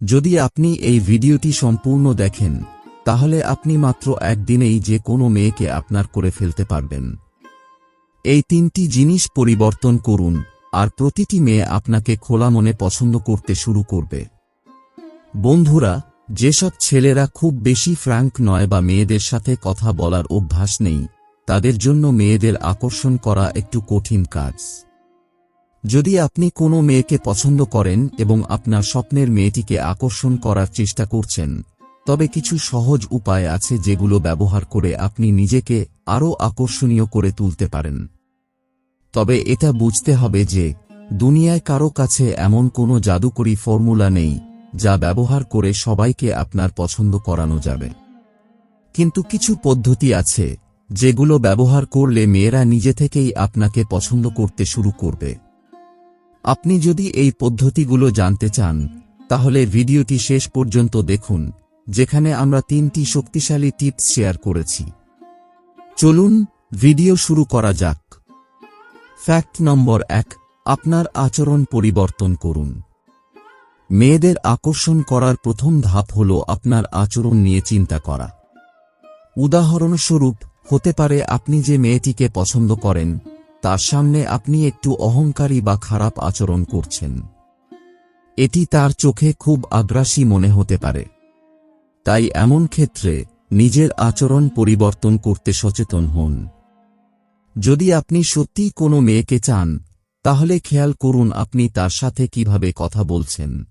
যদি আপনি এই ভিডিওটি সম্পূর্ণ দেখেন, তাহলে আপনি মাত্র একদিনেই যে কোনো মেয়েকে আপনার করে ফেলতে পারবেন। এই তিনটি জিনিস পরিবর্তন করুন, আর প্রতিটি মেয়ে আপনাকে খোলা মনে পছন্দ করতে শুরু করবে। বন্ধুরা, যেসব ছেলেরা খুব বেশি ফ্র্যাঙ্ক নয় বা মেয়েদের সাথে কথা বলার অভ্যাস নেই, তাদের জন্য মেয়েদের আকর্ষণ করা একটু কঠিন কাজ। যদি আপনি কোনো মেয়েকে পছন্দ করেন এবং আপনার স্বপ্নের মেয়েটিকে আকর্ষণ করার চেষ্টা করছেন, তবে কিছু সহজ উপায় আছে যেগুলো ব্যবহার করে আপনি নিজেকে আরও আকর্ষণীয় করে তুলতে পারেন। তবে এটা বুঝতে হবে যে, দুনিয়ায় কারও কাছে এমন কোনো জাদুকরী ফর্মুলা নেই যা ব্যবহার করে সবাইকে আপনার পছন্দ করানো যাবে। কিন্তু কিছু পদ্ধতি আছে যেগুলো ব্যবহার করলে মেয়েরা নিজে থেকেই আপনাকে পছন্দ করতে শুরু করবে। আপনি যদি এই পদ্ধতিগুলো জানতে চান, তাহলে ভিডিওটি শেষ পর্যন্ত দেখুন, যেখানে আমরা তিনটি শক্তিশালী টিপস শেয়ার করেছি। চলুন, ভিডিও শুরু করা যাক। ফ্যাক্ট নম্বর এক, আপনার আচরণ পরিবর্তন করুন। মেয়েদের আকর্ষণ করার প্রথম ধাপ হল আপনার আচরণ নিয়ে চিন্তা করা। উদাহরণস্বরূপ, হতে পারে আপনি যে মেয়েটিকে পছন্দ করেন তার সামনে আপনি একটু অহংকারী বা খারাপ আচরণ করছেন। এটি তার চোখে খুব আগ্রাসী মনে হতে পারে। তাই এমন ক্ষেত্রে নিজের আচরণ পরিবর্তন করতে সচেতন হন। যদি আপনি সত্যিই কোনো মেয়েকে চান, তাহলে খেয়াল করুন আপনি তার সাথে কীভাবে কথা বলছেন।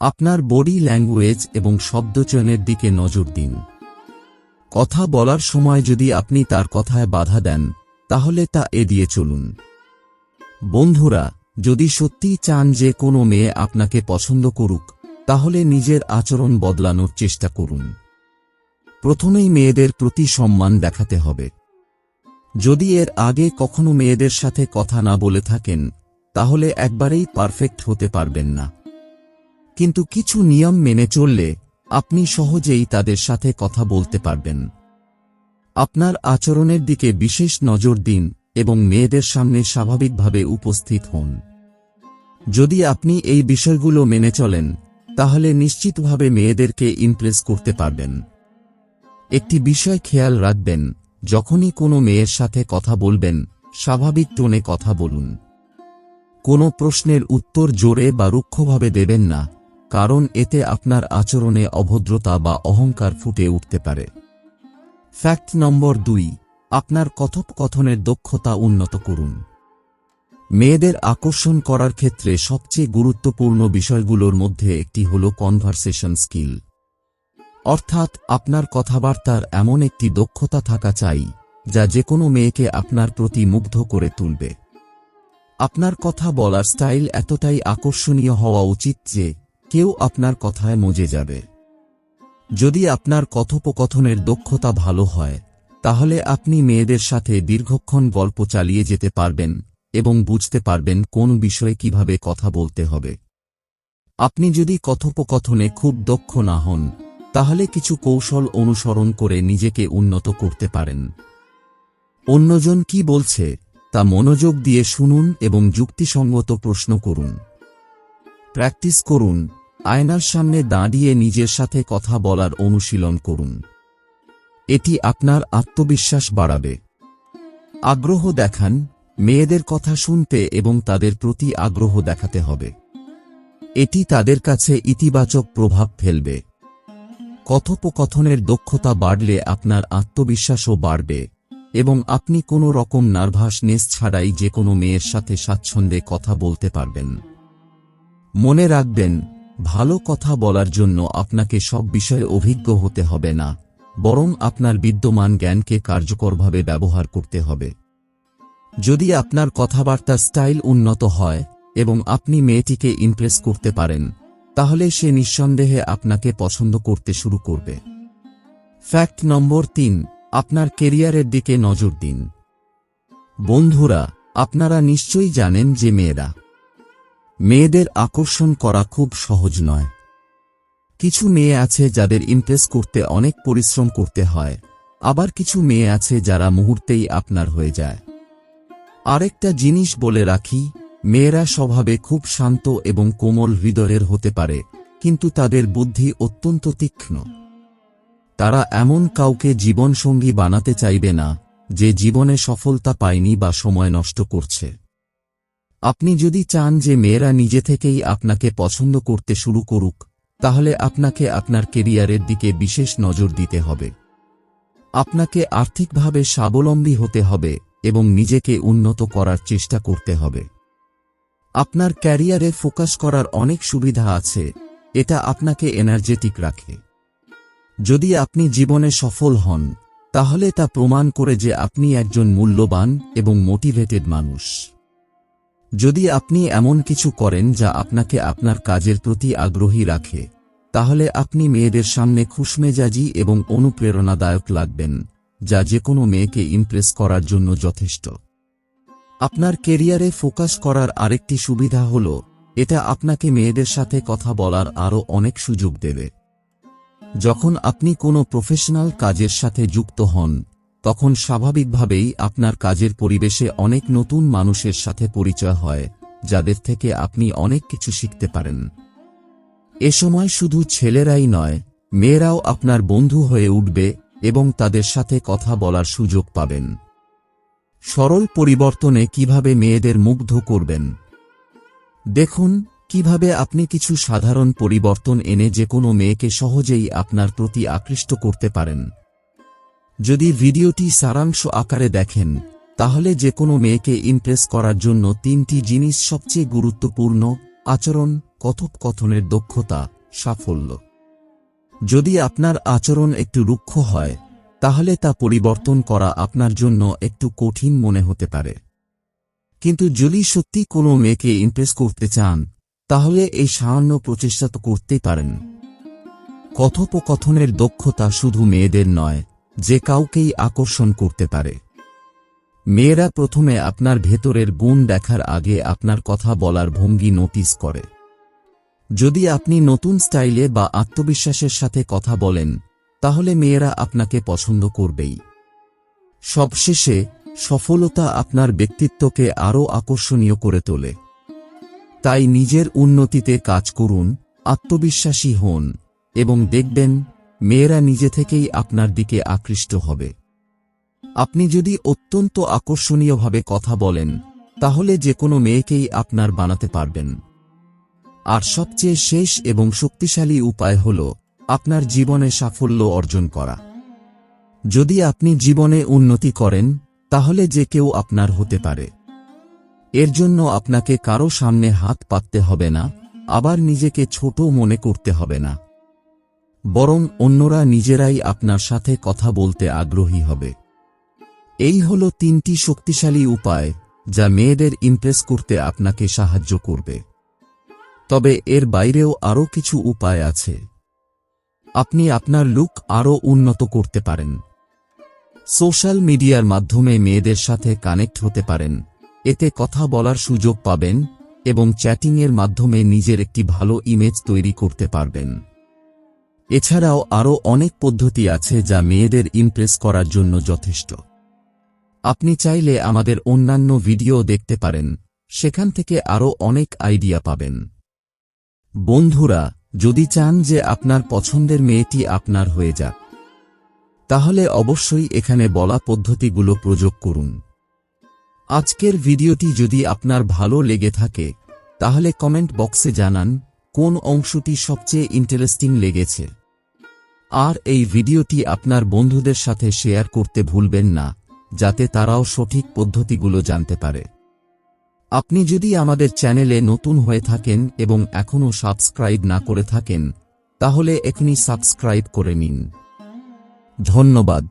আপনার বডি ল্যাঙ্গুয়েজ এবং শব্দচয়নের দিকে নজর দিন। কথা বলার সময় যদি আপনি তার কথায় বাধা দেন তাহলে তা এড়িয়ে চলুন। বন্ধুরা, যদি সত্যিই চান যে কোনো মেয়ে আপনাকে পছন্দ করুক, তাহলে নিজের আচরণ বদলানোর চেষ্টা করুন। প্রথমেই মেয়েদের প্রতি সম্মান দেখাতে হবে। যদি এর আগে কখনো মেয়েদের সাথে কথা না বলে থাকেন, তাহলে একবারেই পারফেক্ট হতে পারবেন না। কিন্তু কিছু নিয়ম মেনে চললে আপনি সহজেই তাদের সাথে কথা বলতে পারবেন। আপনার আচরণের দিকে বিশেষ নজর দিন এবং মেয়েদের সামনে স্বাভাবিকভাবে উপস্থিত হন। যদি আপনি এই বিষয়গুলো মেনে চলেন, তাহলে নিশ্চিতভাবে মেয়েদেরকে ইমপ্রেস করতে পারবেন। একটি বিষয় খেয়াল রাখবেন, যখনই কোনো মেয়ের সাথে কথা বলবেন, স্বাভাবিক টোনে কথা বলুন। কোনো প্রশ্নের উত্তর জোরে বা রুক্ষভাবে দেবেন না, কারণ এতে আপনার আচরণে অভদ্রতা বা অহংকার ফুটে উঠতে পারে। ফ্যাক্ট নম্বর দুই, আপনার কথোপকথনের দক্ষতা উন্নত করুন। মেয়েদের আকর্ষণ করার ক্ষেত্রে সবচেয়ে গুরুত্বপূর্ণ বিষয়গুলোর মধ্যে একটি হল কনভারসেশন স্কিল অর্থাৎ, আপনার কথাবার্তার এমন একটি দক্ষতা থাকা চাই, যা যে কোনো মেয়েকে আপনার প্রতি মুগ্ধ করে তুলবে। আপনার কথা বলার স্টাইল এতটাই আকর্ষণীয় হওয়া উচিত যে, কেউ আপনার কথায় মজে যাবে। যদি আপনার কথোপকথনের দক্ষতা ভালো হয়, তাহলে আপনি মেয়েদের সাথে দীর্ঘক্ষণ গল্প চালিয়ে যেতে পারবেন এবং বুঝতে পারবেন কোন বিষয়ে কীভাবে কথা বলতে হবে। আপনি যদি কথোপকথনে খুব দক্ষ না হন, তাহলে কিছু কৌশল অনুসরণ করে নিজেকে উন্নত করতে পারেন। অন্যজন কি বলছে, তা মনোযোগ দিয়ে শুনুন এবং যুক্তিসঙ্গত প্রশ্ন করুন। প্র্যাকটিস করুন। আয়নার সামনে দাঁড়িয়ে নিজের সাথে কথা বলার অনুশীলন করুন। এটি আপনার আত্মবিশ্বাস বাড়াবে। আগ্রহ দেখান, মেয়েদের কথা শুনতে এবং তাদের প্রতি আগ্রহ দেখাতে হবে। এটি তাদের কাছে ইতিবাচক প্রভাব ফেলবে। কথোপকথনের দক্ষতা বাড়লে আপনার আত্মবিশ্বাসও বাড়বে এবং আপনি কোনো রকম নার্ভাসনেস ছাড়াই যে কোনো মেয়ের সাথে স্বাচ্ছন্দ্যে কথা বলতে পারবেন। মনে রাখবেন ভালো কথা বলার জন্য আপনাকে সব বিষয়ে অভিজ্ঞ হতে হবে না, বরং আপনার বিদ্যমান জ্ঞানকে কার্যকরভাবে ব্যবহার করতে হবে। যদি আপনার কথাবার্তার স্টাইল উন্নত হয় এবং আপনি মেয়েটিকে ইমপ্রেস করতে পারেন, তাহলে সে নিঃসন্দেহে আপনাকে পছন্দ করতে শুরু করবে। ফ্যাক্ট নম্বর তিন, আপনার কেরিয়ারের দিকে নজর দিন। বন্ধুরা, আপনারা নিশ্চয়ই জানেন যে মেয়েরা মেয়েদের আকর্ষণ করা খুব সহজ নয়। কিছু মেয়ে আছে যাদের ইমপ্রেস করতে অনেক পরিশ্রম করতে হয়, আবার কিছু মেয়ে আছে যারা মুহূর্তেই আপনার হয়ে যায়। আরেকটা জিনিস বলে রাখি, মেয়েরা স্বভাবে খুব শান্ত এবং কোমল হৃদয়ের হতে পারে, কিন্তু তাদের বুদ্ধি অত্যন্ত তীক্ষ্ণ। তারা এমন কাউকে জীবনসঙ্গী বানাতে চাইবে না, যে জীবনে সফলতা পায়নি বা সময় নষ্ট করছে। আপনি যদি চান যে মেয়েরা নিজে থেকেই আপনাকে পছন্দ করতে শুরু করুক, তাহলে আপনাকে আপনার কেরিয়ারের দিকে বিশেষ নজর দিতে হবে। আপনাকে আর্থিকভাবে স্বাবলম্বী হতে হবে এবং নিজেকে উন্নত করার চেষ্টা করতে হবে। আপনার ক্যারিয়ারে ফোকাস করার অনেক সুবিধা আছে, এটা আপনাকে এনার্জেটিক রাখে। যদি আপনি জীবনে সফল হন, তাহলে তা প্রমাণ করে যে আপনি একজন মূল্যবান এবং মোটিভেটেড মানুষ। যদি আপনি এমন কিছু করেন যা আপনাকে আপনার কাজের প্রতি আগ্রহী রাখে, তাহলে আপনি মেয়েদের সামনে খুশমেজাজি এবং অনুপ্রেরণাদায়ক লাগবেন, যা যে কোনো মেয়েকে ইমপ্রেস করার জন্য যথেষ্ট। আপনার কেরিয়ারে ফোকাস করার আরেকটি সুবিধা হল, এটা আপনাকে মেয়েদের সাথে কথা বলার আরও অনেক সুযোগ দেবে। যখন আপনি কোনো প্রফেশনাল কাজের সাথে যুক্ত হন তখন স্বাভাবিকভাবেই আপনার কাজের পরিবেশে অনেক নতুন মানুষের সাথে পরিচয় হয়, যাদের থেকে আপনি অনেক কিছু শিখতে পারেন। এ সময় শুধু ছেলেরাই নয়, মেয়েরাও আপনার বন্ধু হয়ে উঠবে এবং তাদের সাথে কথা বলার সুযোগ পাবেন। সরল পরিবর্তনে কীভাবে মেয়েদের মুগ্ধ করবেন? দেখুন, কীভাবে আপনি কিছু সাধারণ পরিবর্তন এনে যে কোনো মেয়েকে সহজেই আপনার প্রতি আকৃষ্ট করতে পারেন। যদি ভিডিওটি সারাংশ আকারে দেখেন, তাহলে যে কোনো মেয়েকে ইমপ্রেস করার জন্য তিনটি জিনিস সবচেয়ে গুরুত্বপূর্ণ, আচরণ, কথোপকথনের দক্ষতা, সাফল্য। যদি আপনার আচরণ একটু রুক্ষ হয়, তাহলে তা পরিবর্তন করা আপনার জন্য একটু কঠিন মনে হতে পারে। কিন্তু যদি সত্যি কোনো মেয়েকে ইমপ্রেস করতে চান, তাহলে এই সামান্য প্রচেষ্টা তো করতেই পারেন। কথোপকথনের দক্ষতা শুধু মেয়েদের নয় যে কাউকেই আকর্ষণ করতে পারে। মেয়েরা প্রথমে আপনার ভেতরের গুণ দেখার আগে আপনার কথা বলার ভঙ্গি নোটিস করে। যদি আপনি নতুন স্টাইলে বা আত্মবিশ্বাসের সাথে কথা বলেন, তাহলে মেয়েরা আপনাকে পছন্দ করবেই। সবশেষে, সফলতা আপনার ব্যক্তিত্বকে আরও আকর্ষণীয় করে তোলে। তাই নিজের উন্নতিতে কাজ করুন, আত্মবিশ্বাসী হন, এবং দেখবেন মেয়েরা নিজে থেকেই আপনার দিকে আকৃষ্ট হবে। আপনি যদি অত্যন্ত আকর্ষণীয়ভাবে কথা বলেন, তাহলে যে কোনো মেয়েকেই আপনার বানাতে পারবেন। আর সবচেয়ে শেষ এবং শক্তিশালী উপায় হল আপনার জীবনে সাফল্য অর্জন করা। যদি আপনি জীবনে উন্নতি করেন, তাহলে যে কেউ আপনার হতে পারে। এর জন্য আপনাকে কারও সামনে হাত পাততে হবে না, আবার নিজেকে ছোট মনে করতে হবে না। বরং অন্যরা নিজেরাই আপনার সাথে কথা বলতে আগ্রহী হবে। এই হল তিনটি শক্তিশালী উপায় যা মেয়েদের ইমপ্রেস করতে আপনাকে সাহায্য করবে। তবে এর বাইরেও আরও কিছু উপায় আছে। আপনি আপনার লুক আরও উন্নত করতে পারেন। সোশ্যাল মিডিয়ার মাধ্যমে মেয়েদের সাথে কানেক্ট হতে পারেন। এতে কথা বলার সুযোগ পাবেন এবং চ্যাটিংয়ের মাধ্যমে নিজের একটি ভালো ইমেজ তৈরি করতে পারবেন। এছাড়াও আরও অনেক পদ্ধতি আছে যা মেয়েদের ইমপ্রেস করার জন্য যথেষ্ট। আপনি চাইলে আমাদের অন্যান্য ভিডিও দেখতে পারেন, সেখান থেকে আরও অনেক আইডিয়া পাবেন। বন্ধুরা, যদি চান যে আপনার পছন্দের মেয়েটি আপনার হয়ে যাক, তাহলে অবশ্যই এখানে বলা পদ্ধতিগুলো প্রয়োগ করুন। আজকের ভিডিওটি যদি আপনার ভালো লেগে থাকে, তাহলে কমেন্ট বক্সে জানান কোন অংশটি সবচেয়ে ইন্টারেস্টিং লেগেছে। আর এই ভিডিওটি আপনার বন্ধুদের সাথে শেয়ার করতে ভুলবেন না, যাতে তারাও সঠিক পদ্ধতিগুলো জানতে পারে। আপনি যদি আমাদের চ্যানেলে নতুন হয়ে থাকেন এবং এখনও সাবস্ক্রাইব না করে থাকেন, তাহলে এখনই সাবস্ক্রাইব করে নিন। ধন্যবাদ।